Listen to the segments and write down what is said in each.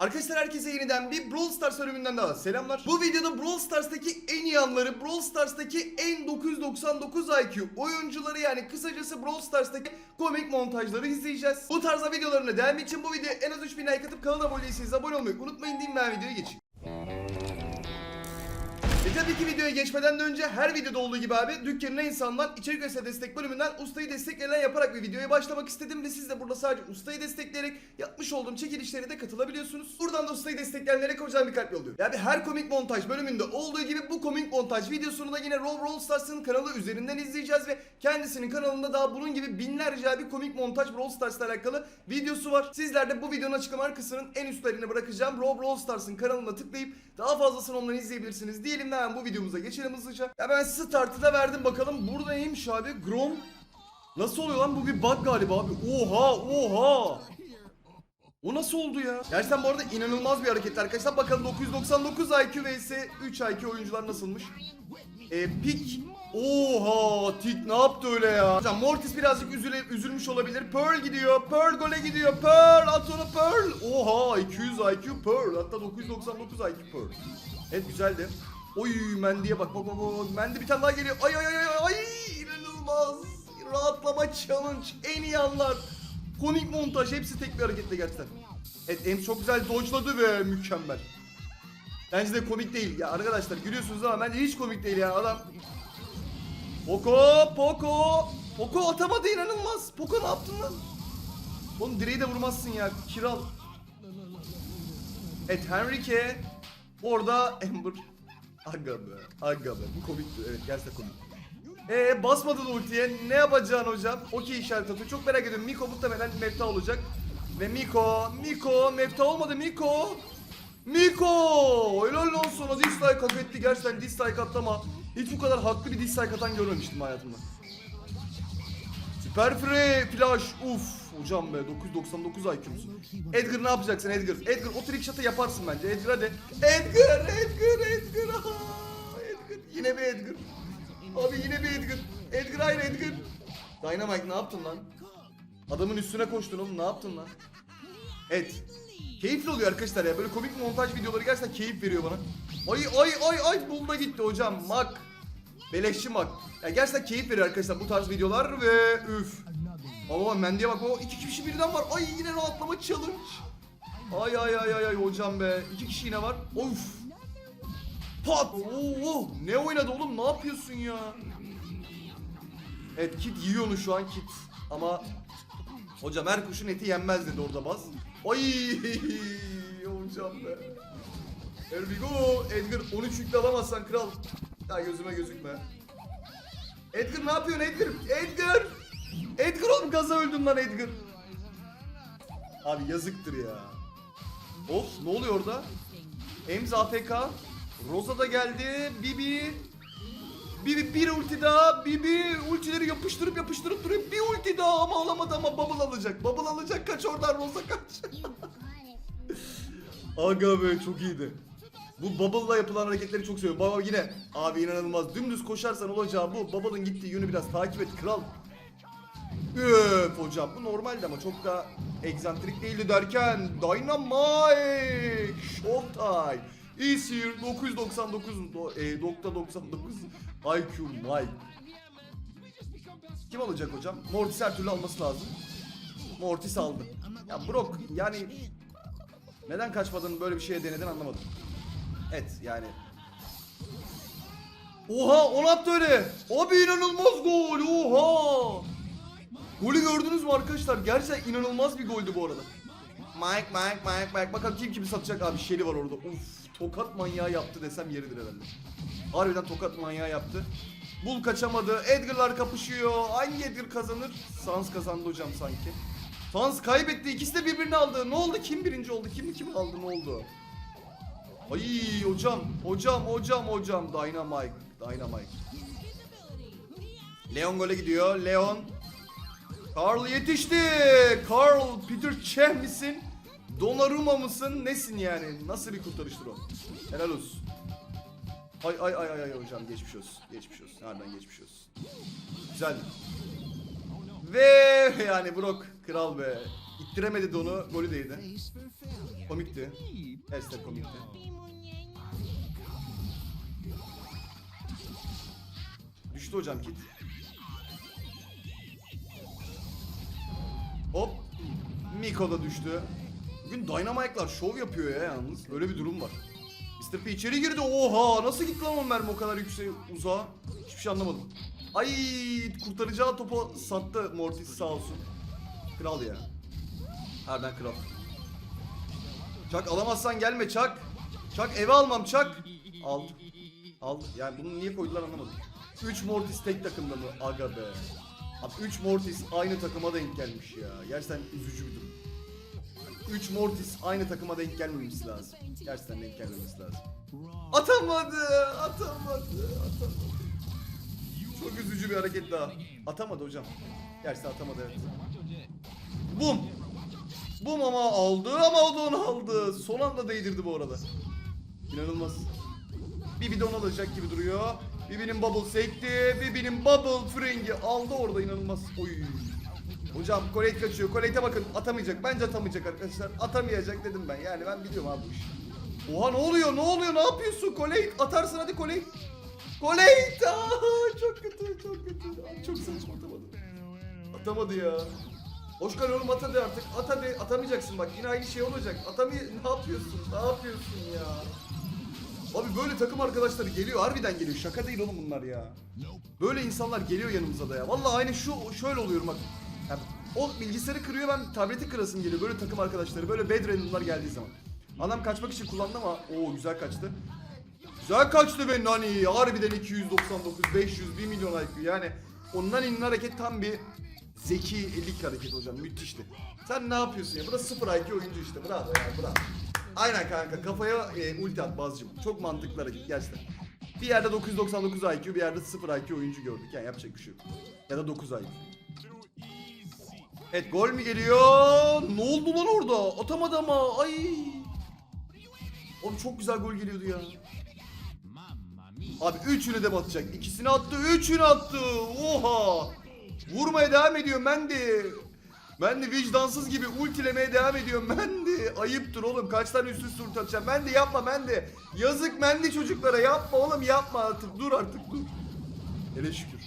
Arkadaşlar herkese yeniden bir Brawl Stars bölümünden daha selamlar. Bu videoda Brawl Stars'taki en iyi anları, Brawl Stars'taki en 999 IQ oyuncuları yani kısacası Brawl Stars'taki komik montajları izleyeceğiz. Bu tarzda videolarına devam için bu videoya en az 3000 like atıp kanala abone değilseniz abone olmayı unutmayın diyeyim ben videoya geçeyim. Tabii ki videoya geçmeden de önce her videoda olduğu gibi abi dükkanına insandan içerik ve destek bölümünden ustayı desteklenen yaparak bir videoya başlamak istedim ve siz de burada sadece ustayı destekleyerek yapmış olduğum çekilişlere de katılabiliyorsunuz. Buradan da ustayı destekleyenlere kocaman bir kalp yolluyorum. Yani her komik montaj bölümünde olduğu gibi bu komik montaj videosunu da yine Roll Roll Stars'ın kanalı üzerinden izleyeceğiz ve kendisinin kanalında daha bunun gibi binlerce bir komik montaj Brawl Stars'la alakalı videosu var. Sizler de bu videonun açıklama kısmının en üstlerine bırakacağım. Roll Roll Stars'ın kanalına tıklayıp daha fazlasını ondan izleyebilirsiniz. Diyelim de hemen bu videomuza geçelim hızlıca. Ya ben startı da verdim bakalım. Burada neymiş abi? Grom. Nasıl oluyor lan? Bu bir bug galiba abi. Oha oha. O nasıl oldu ya? Gerçekten bu arada inanılmaz bir hareket arkadaşlar. Bakalım 999 IQ vs 3 IQ oyuncular nasılmış? E, Pik. Oha Tik ne yaptı öyle ya? Hocam Mortis birazcık üzüle, üzülmüş olabilir. Pearl gidiyor. Pearl gole gidiyor. Pearl at onu Pearl. Oha 200 IQ Pearl. Hatta 999 IQ Pearl. Evet güzeldi. Oy Mendy'ye bak bak bak bak. Mendy bir tane daha geliyor. Ay ay ay ay ay inanılmaz. Rahatlama challenge en iyi anlar. Komik montaj hepsi tek bir hareketle gerçekten. Evet Ems çok güzel dodge'ladı ve mükemmel. Bence de komik değil. Ya arkadaşlar gülüyorsunuz ama bence hiç komik değil ya adam. Poco, Poco. Poco atamadı inanılmaz. Poco ne yaptın lan? Oğlum direği de vurmazsın ya. Kiral. Evet Henrique. Orada Amber. Aga be. Aga be. Bu komikti. Evet gerçekten komik. Ee basmadı da ultiye. Ne yapacaksın hocam? Okey işaret atıyor. Çok merak ediyorum. Miko muhtemelen mefta olacak. Ve Miko. Miko. Mefta olmadı Miko. Miko! Helal olsun o dislike hak etti gerçekten dislike attı ama hiç bu kadar haklı bir dislike atan görmemiştim hayatımda. Süper free flash uf hocam be 999 IQ'musun. Edgar ne yapacaksın Edgar? Edgar o trick shot'ı yaparsın bence Edgar hadi. Edgar Edgar Edgar Aa, Edgar yine bir Edgar. Abi yine bir Edgar. Edgar hayır Edgar. Dynamite ne yaptın lan? Adamın üstüne koştun oğlum ne yaptın lan? Evet. Keyifli oluyor arkadaşlar ya. Böyle komik montaj videoları gerçekten keyif veriyor bana. Ay ay ay ay bulda gitti hocam. Mak. Beleşçi mak. Ya gerçekten keyif veriyor arkadaşlar bu tarz videolar ve üf. Baba Mendy'e bak o iki kişi birden var. Ay yine rahatlama challenge. Ay ay ay ay ay hocam be. İki kişi yine var. Of. Pat. Oo, ne oynadı oğlum? Ne yapıyorsun ya? Evet Kit yiyor onu şu an Kit. Ama hocam her kuşun eti yenmez dedi orada baz. Ay hocam be. There we go. Edgar 13 yükle alamazsan kral. Ya gözüme gözükme. Edgar ne yapıyorsun Edgar? Edgar! Edgar oğlum gaza öldüm lan Edgar. Abi yazıktır ya. Of ne oluyor orada? Emz APK. Rosa da geldi. Bibi. Bibi bir ulti daha. Bibi ultileri yapıştırıp yapıştırıp duruyor. Bir ulti daha ama alamadı ama bubble alacak. Bubble alacak. Kaç oradan Rosa kaç. Aga be çok iyiydi. Bu Bubble'la yapılan hareketleri çok seviyorum. Baba yine abi inanılmaz. Dümdüz koşarsan olacağı bu. Bubble'ın gittiği yönü biraz takip et kral. Hocam bu normaldi ama çok da egzantrik değildi derken Dynamite Showtime is here 999 do- e, nokta 99 IQ Mike Kim alacak hocam? Mortis her türlü alması lazım. Mortis aldı. Ya Brock yani neden kaçmadın böyle bir şeye denedin anlamadım. Evet yani Oha o ne yaptı öyle? Abi inanılmaz gol oha. Golü gördünüz mü arkadaşlar? Gerçekten inanılmaz bir goldü bu arada. Mike Mike Mike Mike bakalım kim kimi satacak abi Shelly var orada. Uf tokat manyağı yaptı desem yeridir herhalde. Harbiden tokat manyağı yaptı. Bul kaçamadı. Edgar'lar kapışıyor. Hangi Edgar kazanır? Sans kazandı hocam sanki. Sans kaybetti. İkisi de birbirini aldı. Ne oldu? Kim birinci oldu? Kim kim aldı? Ne oldu? Ay hocam, hocam, hocam, hocam. Dynamite, Dynamite. Leon gole gidiyor. Leon. Carl yetişti. Carl, Peter Çeh misin? Donnarumma mısın? Nesin yani? Nasıl bir kurtarıştır o? Helal olsun. Ay ay ay ay hocam geçmiş olsun. Geçmiş olsun. Harbiden geçmiş olsun. Güzeldi. Ve yani Brock kral be. İttiremedi de onu. Golü değdi. Komikti. Gerçekten komikti. Düştü hocam kit. Hop. Miko da düştü. Bugün Dynamite'lar şov yapıyor ya yalnız. Öyle bir durum var. Mr. P içeri girdi. Oha nasıl gitti lan o mermi o kadar yüksek uzağa? Hiçbir şey anlamadım. Ay kurtaracağı topu sattı Mortis sağ olsun. Kral ya. Harbiden kral. Çak alamazsan gelme Çak. Çak eve almam Çak. Al. Al. Yani bunu niye koydular anlamadım. 3 Mortis tek takımda mı? Aga be. Abi 3 Mortis aynı takıma denk gelmiş ya. Gerçekten üzücü bir durum. 3 Mortis aynı takıma denk gelmemesi lazım. Gerçekten denk gelmemesi lazım. Atamadı, atamadı, atamadı. Çok üzücü bir hareket daha. Atamadı hocam. Gerçekten atamadı evet. Bum. Bum ama aldı ama o da onu aldı. Son anda değdirdi bu arada. İnanılmaz. Bibi de onu alacak gibi duruyor. Bibi'nin bubble sekti. Bibi'nin bubble fringi aldı orada inanılmaz. Oy. Hocam Colette kaçıyor. Colette'e bakın atamayacak. Bence atamayacak arkadaşlar. Atamayacak dedim ben. Yani ben biliyorum abi bu işi. Oha ne oluyor? Ne oluyor? Ne yapıyorsun Colette? Atarsın hadi Colette. Colette! Aa, çok kötü, çok kötü. Abi çok saçma atamadı. Atamadı ya. Oscar oğlum at hadi artık. At hadi. Atamayacaksın bak. Yine aynı şey olacak. Atamay... Ne yapıyorsun? Ne yapıyorsun ya? Abi böyle takım arkadaşları geliyor. Harbiden geliyor. Şaka değil oğlum bunlar ya. Böyle insanlar geliyor yanımıza da ya. Vallahi aynı şu şöyle oluyorum bak. Ya, o bilgisayarı kırıyor ben tableti kırasım geliyor. Böyle takım arkadaşları. Böyle bad random'lar geldiği zaman. Adam kaçmak için kullandı ama o güzel kaçtı. Güzel kaçtı be Nani. Harbiden 299, 500, 1 milyon IQ. Yani o Nani'nin hareket tam bir zekilik hareket hocam. Müthişti. Sen ne yapıyorsun ya? Bu da 0 IQ oyuncu işte. Bravo ya bravo. Aynen kanka kafaya e, ulti at bazcım. Çok mantıklı hareket gerçekten. Bir yerde 999 IQ bir yerde 0 IQ oyuncu gördük. Yani yapacak bir şey yok. Ya da 9 IQ. Evet gol mü geliyor? Ne oldu lan orada? Atamadı ama. Ay. Oğlum çok güzel gol geliyordu ya. Abi üçünü de batacak. İkisini attı, üçünü attı. Oha! Vurmaya devam ediyor Mendi. Mendi vicdansız gibi ultilemeye devam ediyor Mendi. Ayıptır oğlum. Kaç tane üst üste ulti atacağım. Mendi yapma Mendi. Yazık Mendi çocuklara. Yapma oğlum yapma artık. Dur artık dur. Hele şükür.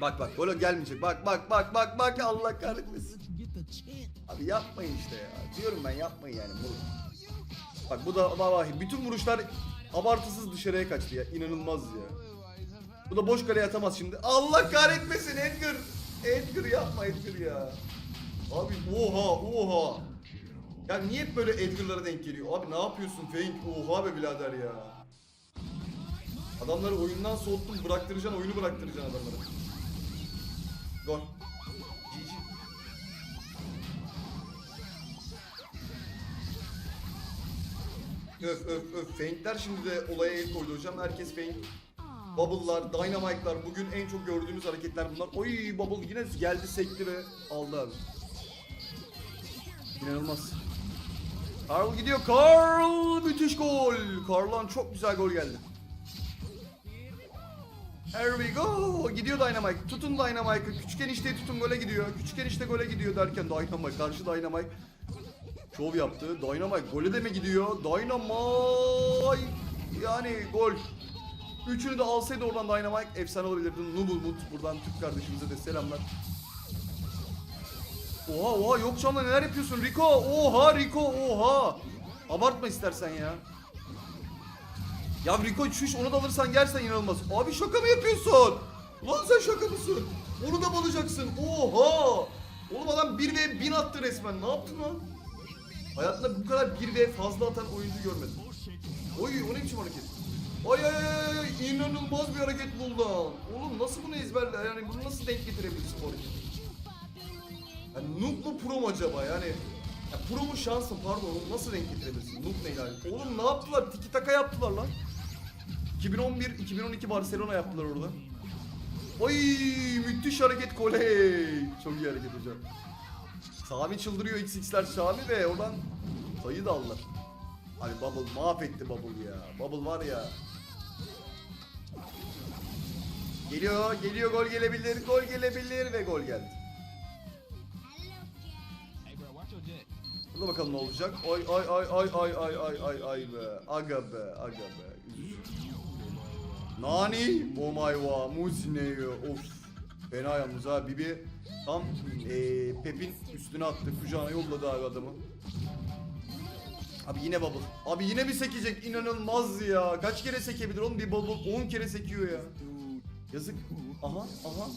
Bak bak gol gelmeyecek. Bak bak bak bak bak Allah kahretmesin. Abi yapmayın işte ya. Diyorum ben yapmayın yani. Bak bu da vallahi bütün vuruşlar abartısız dışarıya kaçtı ya. İnanılmaz ya. Bu da boş kaleye atamaz şimdi. Allah kahretmesin Edgar. Edgar yapma Edgar ya. Abi oha oha. Ya niye hep böyle Edgar'lara denk geliyor? Abi ne yapıyorsun Feint? Oha be birader ya. Adamları oyundan soğuttun bıraktıracaksın oyunu bıraktıracaksın adamları. Gol. GG. Öf öf öf. Feintler şimdi de olaya el koydu hocam. Herkes feint. Bubble'lar, Dynamite'lar bugün en çok gördüğümüz hareketler bunlar. Oy Bubble yine geldi sekti ve aldı abi. İnanılmaz. Carl gidiyor. Carl müthiş gol. Carl'dan çok güzel gol geldi. Here we go. Gidiyor Dynamite. Tutun Dynamite'ı. Küçük enişteyi tutun gole gidiyor. Küçük enişte gole gidiyor derken Dynamite. Karşı Dynamite. Şov yaptı. Dynamite gole de mi gidiyor? Dynamite. Yani gol. Üçünü de alsaydı oradan Dynamite efsane olabilirdi. Nubul Mut. Buradan Türk kardeşimize de selamlar. Oha oha yok canla neler yapıyorsun Rico? Oha Rico oha. Abartma istersen ya. Ya Rico şuş onu da alırsan gerçekten inanılmaz. Abi şaka mı yapıyorsun? Lan sen şaka mısın? Onu da mı alacaksın? Oha! Oğlum adam 1 ve 1000 attı resmen. Ne yaptın lan? Hayatımda bu kadar 1 ve fazla atan oyuncu görmedim. Oy o ne biçim hareket? Ay ay ay ay inanılmaz bir hareket buldu. Oğlum nasıl bunu ezberle yani bunu nasıl denk getirebilirsin bu hareketi? Yani noob mu pro mu acaba yani? Ya pro mu şansın pardon oğlum nasıl denk getirebilirsin? Noob ne yani? Oğlum ne yaptılar? Tiki taka yaptılar lan. 2011-2012 Barcelona yaptılar orada. Oy müthiş hareket koley. Çok iyi hareket hocam. Sami çıldırıyor XX'ler Sami ve oradan sayı da aldılar. Abi Bubble mahvetti Bubble ya. Bubble var ya. Geliyor, geliyor gol gelebilir, gol gelebilir ve gol geldi. Dur bakalım ne olacak. Ay ay ay ay ay ay ay ay ay be. Aga be aga be. Nani? Oh my wa. Muzineyo. Of. Fena yalnız ha. Bibi tam eee Pep'in üstüne attı. Kucağına yolladı abi adamı. Abi yine bubble. Abi yine mi sekecek? İnanılmaz ya. Kaç kere sekebilir oğlum? Bir bubble 10 kere sekiyor ya. Yazık. Aha aha.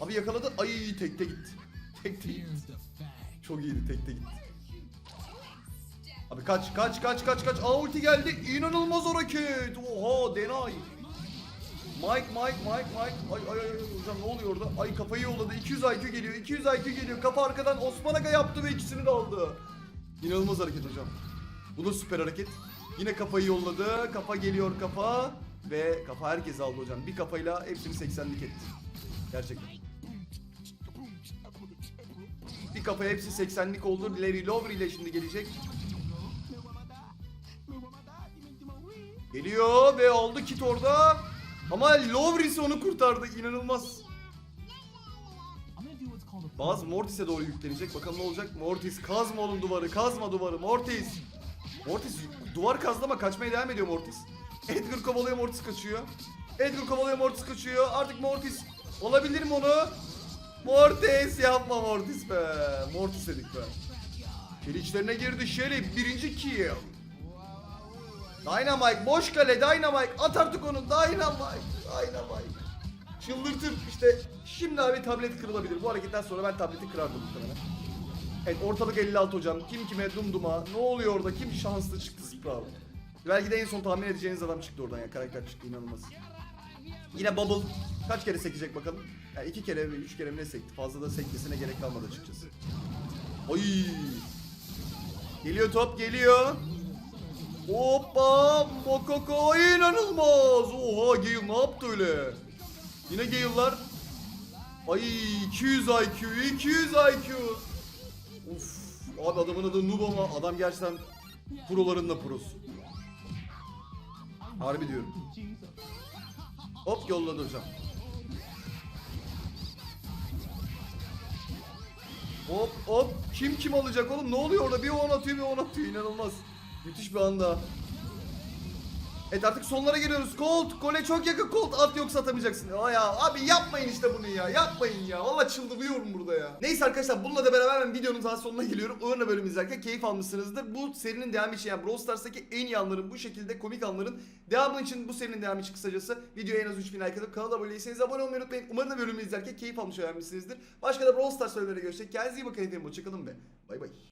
Abi yakaladı. Ay tekte gitti. Tekte gitti. Çok iyiydi tekte gitti. Abi kaç kaç kaç kaç kaç. Aa ulti geldi. İnanılmaz hareket. Oha Denay. Mike Mike Mike Mike. Ay ay ay hocam ne oluyor orada? Ay kafayı yolladı. 200 IQ geliyor. 200 IQ geliyor. Kafa arkadan Osman Aga yaptı ve ikisini de aldı. İnanılmaz hareket hocam. Bu da süper hareket. Yine kafayı yolladı. Kafa geliyor kafa. Ve kafa herkes aldı hocam. Bir kafayla hepsini 80'lik etti. Gerçekten. Bir kafaya hepsi 80'lik oldu. Larry Lovery ile şimdi gelecek. Geliyor ve aldı kit orada. Ama Lovris onu kurtardı. İnanılmaz. Bazı Mortis'e doğru yüklenecek. Bakalım ne olacak? Mortis kazma oğlum duvarı. Kazma duvarı. Mortis. Mortis duvar kazdı ama kaçmaya devam ediyor Mortis. Edgar kovalıyor Mortis kaçıyor. Edgar kovalıyor Mortis kaçıyor. Artık Mortis olabilir mi onu? Mortis yapma Mortis be. Mortis dedik be. İçlerine girdi Shelly. Birinci kill. Dynamite boş kale Dynamite at artık onu Dynamite Dynamite Çıldırtır işte şimdi abi tablet kırılabilir bu hareketten sonra ben tableti kırardım muhtemelen Evet ortalık 56 hocam kim kime dumduma ne oluyor orada kim şanslı çıktı Sprout Belki de en son tahmin edeceğiniz adam çıktı oradan ya karakter çıktı inanılmaz Yine Bubble kaç kere sekecek bakalım yani iki kere mi üç kere mi ne sekti fazla da sekmesine gerek kalmadı açıkçası Oy Geliyor top geliyor Hoppa Mokoko inanılmaz. Oha Gale ne yaptı öyle? Yine Gale'lar. Ay 200 IQ 200 IQ. Uf abi adamın adı Noob ama adam gerçekten proların da prosu. Harbi diyorum. Hop yolladı hocam. Hop hop kim kim alacak oğlum ne oluyor orada bir on atıyor bir on atıyor inanılmaz. Müthiş bir anda. Evet artık sonlara geliyoruz. Colt, gole çok yakın Colt at yoksa atamayacaksın. Aa ya abi yapmayın işte bunu ya. Yapmayın ya. Valla çıldırıyorum burada ya. Neyse arkadaşlar bununla da beraber ben videonun daha sonuna geliyorum. Öğrene bölüm izlerken keyif almışsınızdır. Bu serinin devamı için yani Brawl Stars'taki en iyi anların bu şekilde komik anların devamı için bu serinin devamı için kısacası videoya en az 3000 like atıp kanala abone değilseniz abone olmayı unutmayın. Umarım da bölümü izlerken keyif almış öğrenmişsinizdir. Başka da Brawl Stars bölümlerine görüşecek. Kendinize iyi bakın efendim. Hoşçakalın ve bay bay.